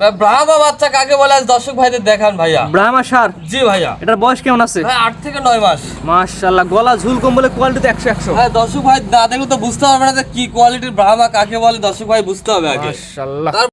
ব্রাহ্মা বাচ্চা কাকে বলে আজ? দর্শক ভাইদের দেখান ভাইয়া। ব্রাহ্মা সার? জি ভাইয়া। এটার বয়স কেমন আছে? ভাই আট থেকে নয় মাস। মাশাআল্লাহ গলা ঝুল কম্বলে কোয়ালিটি তো একশো একশো। হ্যাঁ দর্শক ভাই না দেখলে তো বুঝতে পারবে না যে কি কোয়ালিটির ব্রাহ্মা কাকে বলে দর্শক ভাই বুঝতে হবে আগে। মাশাআল্লাহ। তার-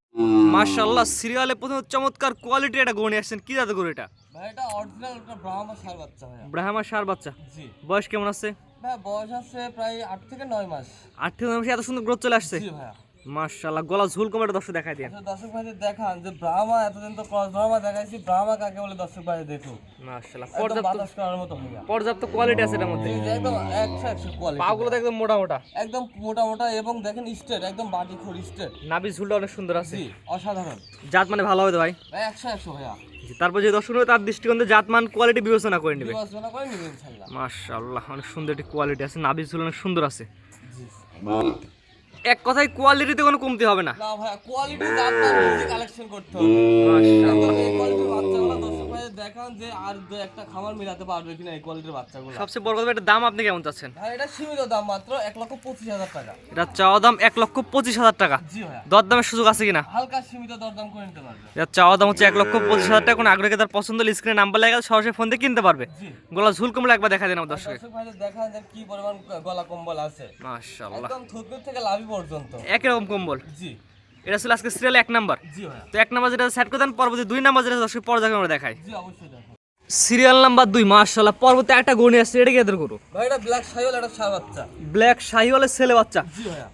মাশাআল্লাহ সিরিয়ালে প্রথমে চমৎকার কোয়ালিটির এটা গড়ে আসছেন। কি জাতের গরু এটা? ভাই এটা অরিজিনাল একটা ব্রাহ্মা সার বাচ্চা ভাইয়া। ব্রাহ্মা সার বাচ্চা। জি। বয়স কেমন আছে? ভাই বয়স আছে প্রায় আট থেকে নয় মাস। আট থেকে নয় মাসে এত সুন্দর গ্রোথ চলে আসছে। জি ভাইয়া। মাশাআল্লাহ গলা ঝুল কমে দর্শক দেখাই দিয়ে আচ্ছা, দর্শক ভাইদের দেখান যে ব্রাহ্মা এতদিন তো ক্রস ব্রাহ্মা দেখাইছি ব্রাহ্মা কাকে বলে দর্শক ভাই দেখুন? মাশাআল্লাহ পর্যাপ্ত বাতাস করার মতো ভাইয়া পর্যাপ্ত কোয়ালিটি আছে এটার মধ্যে। একদম একশো একশো কোয়ালিটি পাগুলো একদম মোটা মোটা। একদম মোটা মোটা এবং দেখেন স্টেট একদম বাটি খোর স্টেট নাভি ঝুলটা অনেক সুন্দর আছে। জি অসাধারণ। জাত মানে ভালো হবে তো ভাই? ভাই একশো একশো ভাইয়া। তারপর যে দর্শক হবে তার দৃষ্টিকোণে জাতমান কোয়ালিটি বিবেচনা করে নেবে। বিবেচনা করে মাশাআল্লাহ অনেক সুন্দর একটি কোয়ালিটি আছে। নাভি ঝুল অনেক সুন্দর আছে। জি। এক কথায় কোয়ালিটিতে কোনো কমতি হবে না। না ভাই কোয়ালিটি কালেকশন করতে হবে। মাশাআল্লাহ। কোয়ালিটি বাচ্চাগুলো দেখান যে আর একটা খামার মিলাতে পারবে কিনা এই কোয়ালিটির বাচ্চাগুলো। সবচেয়ে বড় কথা এটার দাম আপনি কেমন চাচ্ছেন? ভাই এটা সীমিত দাম মাত্র এক লক্ষ পঁচিশ হাজার টাকা। এটা চাওয়া দাম এক লক্ষ পঁচিশ হাজার টাকা। জি ভাইয়া। দর দামের সুযোগ আছে কিনা? হালকা সীমিত দরদাম করে নিতে পারবে। এটা চাওয়া দাম হচ্ছে এক লক্ষ পঁচিশ হাজার টাকা। কোনো আগ্রহে তার পছন্দ স্ক্রিনে নাম্বার লেগে সরাসরি ফোন দিয়ে কিনতে পারবে। গোলা ঝুল কমলে একবার দেখা দেন আমার দর্শকে দর্শক ভাইদের দেখান যে কি পরিমাণ গলা কম্বল আছে। মাশাআল্লাহ। একদম থুতনির থেকে লাভি পর্যন্ত। একই রকম কম্বল। জি। এটা ছিল আজকে সিরিয়াল এক নাম্বার। তো এক নাম্বার যেটা সেট করে দেন পরবর্তী দুই নাম্বার যেটা দর্শক পর্যায়ে আমরা দেখাই জি অবশ্যই সিরিয়াল নাম্বার দুই মাশাআল্লাহ পরবর্তী একটা গণি আসছে এটা কি এদের গরু? ভাই এটা ব্ল্যাক সাইওয়াল একটা সার বাচ্চা। ব্ল্যাক শাহিওয়ালের ছেলে বাচ্চা। জি ভাইয়া।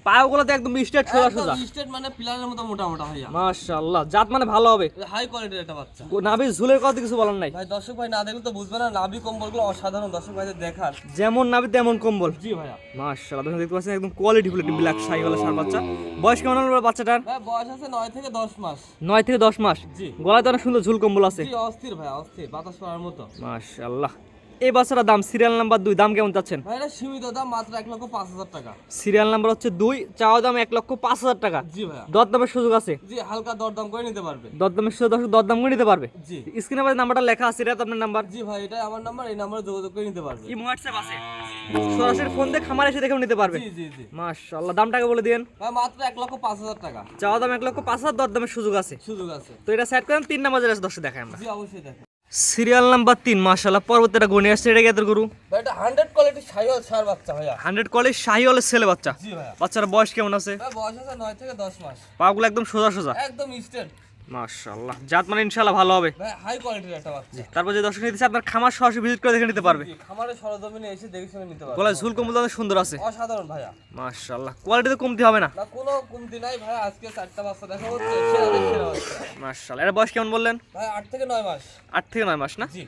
একদম স্ট্রেট সোজা সোজা স্টেট মানে পিলারের মতো মোটা মোটা ভাইয়া। মাশাআল্লাহ জাত মানে ভালো হবে। হাই কোয়ালিটির একটা বাচ্চা। নাভি ঝুলের কথা কিছু বলার নাই। ভাই দর্শক ভাই না দেখলে তো বুঝবে না নাভি কম্বলগুলো অসাধারণ দর্শক ভাইদের দেখান যেমন নাভি তেমন কম্বল। জি ভাইয়া। মাশাআল্লাহ দেখুন দেখতে পাচ্ছেন একদম কোয়ালিটি ফুল একটি ব্ল্যাক শাহিওয়ালা সার বাচ্চা। বয়স কেমন হলো বাচ্চাটার? ভাই বয়স আছে নয় থেকে দশ মাস। নয় থেকে দশ মাস। জি। গলায় তো অনেক সুন্দর ঝুল কম্বল আছে। জি অস্থির ভাই অস্থির। বাতাস মতো। মাশাআল্লাহ। এই বাচ্চাটার দাম সিরিয়াল নাম্বার দুই দাম কেমন চাচ্ছেন? ভাই এটা সীমিত দাম মাত্র এক লক্ষ পাঁচ হাজার টাকা। সিরিয়াল নাম্বার হচ্ছে দুই চাওয়া দাম এক লক্ষ পাঁচ হাজার টাকা। জি ভাইয়া। দর দামের সুযোগ আছে? জি হালকা দরদাম করে নিতে পারবে। দর দামের সুযোগ দর্শক দর দাম করে নিতে পারবে? জি। স্ক্রিনে আমাদের নাম্বারটা লেখা আছে এটা আপনার নাম্বার জি ভাই এটা আমার নাম্বার এই নাম্বারে যোগাযোগ করে নিতে পারবে। ইমো হোয়াটসঅ্যাপ আছে। সরাসরি ফোন দিয়ে খামার এসে দেখেও নিতে পারবে। জি জি জি। মাশাআল্লাহ দামটাকে বলে দিন ভাই মাত্র এক লক্ষ পাঁচ হাজার টাকা। চাওয়া দাম এক লক্ষ পাঁচ হাজার দর দামের সুযোগ আছে। সুযোগ আছে। তো এটা সেট করেন তিন নাম্বার যেটা দর্শক দেখাই আমরা। জি অবশ্যই দেখো সিরিয়াল নাম্বার তিন মাশাআল্লাহ পরবর্তীটা গুণে আসছে এটা গেদের গরু এটা হান্ড্রেড কোয়ালিটি সাইওয়াল সার বাচ্চা ভাইয়া। হান্ড্রেড কোয়ালিটি শাহিওয়ালের ছেলে বাচ্চা। বাচ্চার বয়স কেমন আছে? বয়স আছে নয় থেকে দশ মাস। পাগুলো একদম সোজা সোজা। একদম মাশাআল্লাহ। জাত মানে ইনশাআল্লাহ ভালো হবে। ভাই হাই কোয়ালিটির একটা বাচ্চা। তারপর যে দর্শক নিতে আপনার খামার সরাসরি ভিজিট করে দেখে নিতে পারবে। জি, খামারের সরজমিনে এসে দেখে শুনে নিতে পারবে। গলায় ঝুল কম্বল অনেক সুন্দর আছে। অসাধারণ ভাইয়া। মাশাআল্লাহ কোয়ালিটি তো কমতি হবে না। না কোনো কমতি নাই ভাই আজকে চারটা বাচ্চা দেখা হচ্ছে মাশাআল্লাহ এটা বয়স কেমন বললেন? ভাই আট থেকে নয় মাস। আট থেকে নয় মাস না? জি।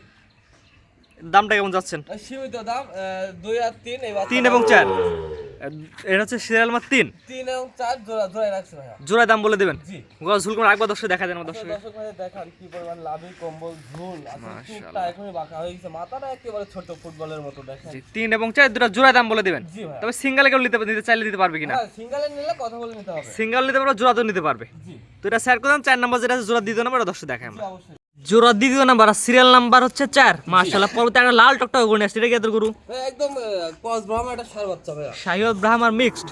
দামটা কেমন যাচ্ছেন? সীমিত দাম আহ, দুই আর তিন এই বাচ্চা তিন এবং চার। এটা হচ্ছে সিরিয়াল নাম্বার তিন। তিন এবং চার জোড়া রাখছে ভাইয়া। জোড়ায় দাম বলে দেবেন। জি। গলা ঝুল করে একবার দর্শক দেখা দেন আমার দর্শক দর্শক ভাই দেখান কি পরিমাণ লাভি কম্বল ঝুল। চুপটা এখনই বাঁকা হয়ে গেছে। মাথাটা একেবারে ছোট ফুটবলের মতো দেখেন। জি তিন এবং চার দুটো জোড়ায় দাম বলে দেবেন। জি তবে সিঙ্গেলে কেউ নিতে নিতে চাইলে দিতে পারবে কিনা? হ্যাঁ সিঙ্গেলে নিলে কথা বলে নিতে হবে। সিঙ্গেল নিতে পারবে জোড়া তো নিতে পারবে। জি। তো এটা স্যার করলাম চার নাম্বার যেটা আছে জোড়া দিতে নাম্বার দর্শক দেখাই আমরা। অবশ্যই। জোড়া দ্বিতীয় নাম্বার আর সিরিয়াল নাম্বার হচ্ছে চার। মাশাআল্লাহ পরবর্তী একটা লাল টকটক গুণ আসছে এটা কি এদের গরু? একদম ক্রস ব্রাহ্মা একটা সার বাচ্চা ভাইয়া। শাহিওয়াল ব্রাহ্মার মিক্সড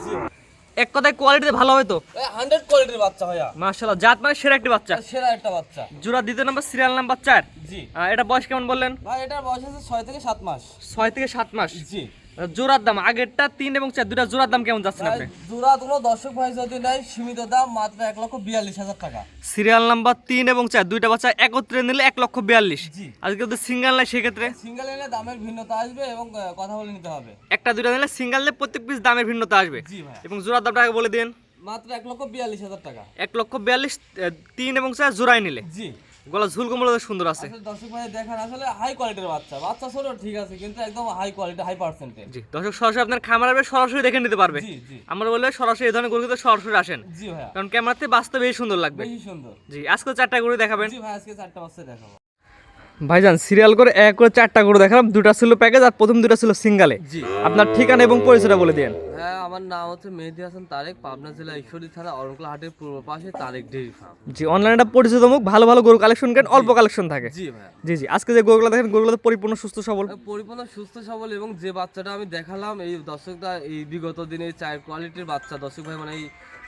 এক কথায় কোয়ালিটিতে ভালো হয় তো? ভাই হান্ড্রেড কোয়ালিটির বাচ্চা ভাইয়া। মাশাআল্লাহ জাত মানে সেরা একটি বাচ্চা। সেরা একটা বাচ্চা। জোড়া দ্বিতীয় নাম্বার সিরিয়াল নাম্বার চার। জি। এটা বয়স কেমন বললেন? ভাই এটার বয়স আছে ছয় থেকে সাত মাস। ছয় থেকে সাত মাস। জি। জোড়ার দাম আগেরটা তিন এবং চার দুটা জোড়ার দাম কেমন ভাই আপনি? জোড়া দুটো দর্শক ভাই যদি নেয় সীমিত দাম মাত্র এক লক্ষ বিয়াল্লিশ হাজার টাকা। সিরিয়াল নাম্বার তিন এবং চার দুইটা বাচ্চা একত্রে নিলে এক লক্ষ বিয়াল্লিশ। আজকে তো সিঙ্গেল নাই সেক্ষেত্রে? সিঙ্গেল নিলে দামের ভিন্নতা আসবে এবং কথা বলে নিতে হবে। একটা দুইটা নিলে সিঙ্গেল নিলে প্রত্যেক পিস দামের ভিন্নতা আসবে। এবং জোড়ার দামটা আগে বলে দিন। মাত্র এক লক্ষ বিয়াল্লিশ হাজার টাকা। এক লক্ষ বিয়াল্লিশ তিন এবং চার জোড়াই নিলে। জি। গলা ঝুল কমল সুন্দর আছে। দর্শক ভাই দেখেন আসলে হাই কোয়ালিটির বাচ্চা। বাচ্চা ছোট ঠিক আছে কিন্তু একদম হাই কোয়ালিটি হাই পার্সেন্টেজ জি দর্শক সরাসরি আপনার খামার আসবে সরাসরি দেখে নিতে পারবে। জি জি। আমরা বললে সরাসরি এই ধরনের গরুতে সরাসরি আসেন। জি ভাই কারণ ক্যামেরাতে বাস্তবে বেশি সুন্দর লাগবে। বেশি সুন্দর। জি আজকে চারটা গরু দেখাবেন। জি ভাই আজকে চারটা বাচ্চা দেখাবো। ভাইজান সিরিয়াল করে এক করে চারটা গরু দেখালাম দুটা ছিল প্যাকেজ আর প্রথম দুটা ছিল সিঙ্গালে জি। আপনার ঠিকানা এবং পরিচয়টা বলে দিন হ্যাঁ আমার নাম হচ্ছে মেহেদি হাসান তারেক পাবনা জেলা ঈশ্বরী থানা অরণকুলা হাটের পূর্ব পাশে তারেক ডেইরি ফার্ম। জি অনলাইনটা পরিচিত মুখ ভালো ভালো গরু কালেকশন করেন অল্প কালেকশন থাকে। জি ভাইয়া। জি জি আজকে যে গরুগুলো দেখেন গরুগুলো তো পরিপূর্ণ সুস্থ সবল। পরিপূর্ণ সুস্থ সবল এবং যে বাচ্চাটা আমি দেখালাম এই দর্শকটা এই বিগত দিনে চার কোয়ালিটির বাচ্চা দর্শক ভাই মানে এই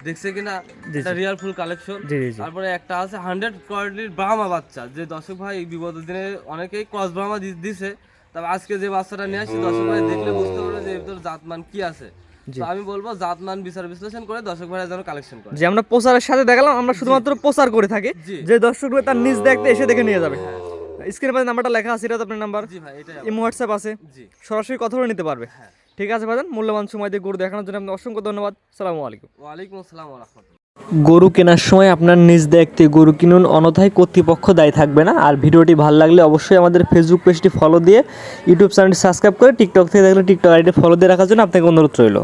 দেখছে কিনা? এটা রিয়াল ফুল কালেকশন তারপরে একটা আছে হান্ড্রেড কোয়ালিটির ব্রাহ্মা বাচ্চা যে দর্শক ভাই বিগত দিনে অনেকেই ক্রস ব্রাহ্মা দিছে। তবে আজকে যে বাচ্চাটা নিয়ে আসছি দর্শক ভাই দেখলে বুঝতে পারবে যে এর জাতমান কি আছে। আমি বলব জাতমান বিচার বিশ্লেষণ করে দর্শক ভাই যেন কালেকশন করে। যে আমরা প্রচারের সাথে দেখালাম আমরা শুধুমাত্র প্রচার করে থাকি। যে দর্শক তার নিজ দেখতে এসে দেখে নিয়ে যাবে। স্ক্রিনের পাশে নাম্বারটা লেখা আছে এটা আপনার নাম্বার জি ভাই ইমো হোয়াটসঅ্যাপ আছে। সরাসরি কথা বলে নিতে পারবে। হ্যাঁ। ঠিক আছে ভাইজান মূল্যবান সময় দিয়ে গরু দেখানোর জন্য আপনাকে অসংখ্য ধন্যবাদ। সালামু আলাইকুম। ওয়ালাইকুম আসসালাম ওয়া গরু কেনার সময় আপনার নিজ দেখতে গরু কিনুন অনথায় কর্তৃপক্ষ দায়ী থাকবে না। আর ভিডিওটি ভালো লাগলে অবশ্যই আমাদের ফেসবুক পেজটি ফলো দিয়ে ইউটিউব চ্যানেলটি সাবস্ক্রাইব করে টিকটক থেকে দেখলে টিকটক আইডি ফলো দিয়ে রাখার জন্য আপনাকে অনুরোধ রইল।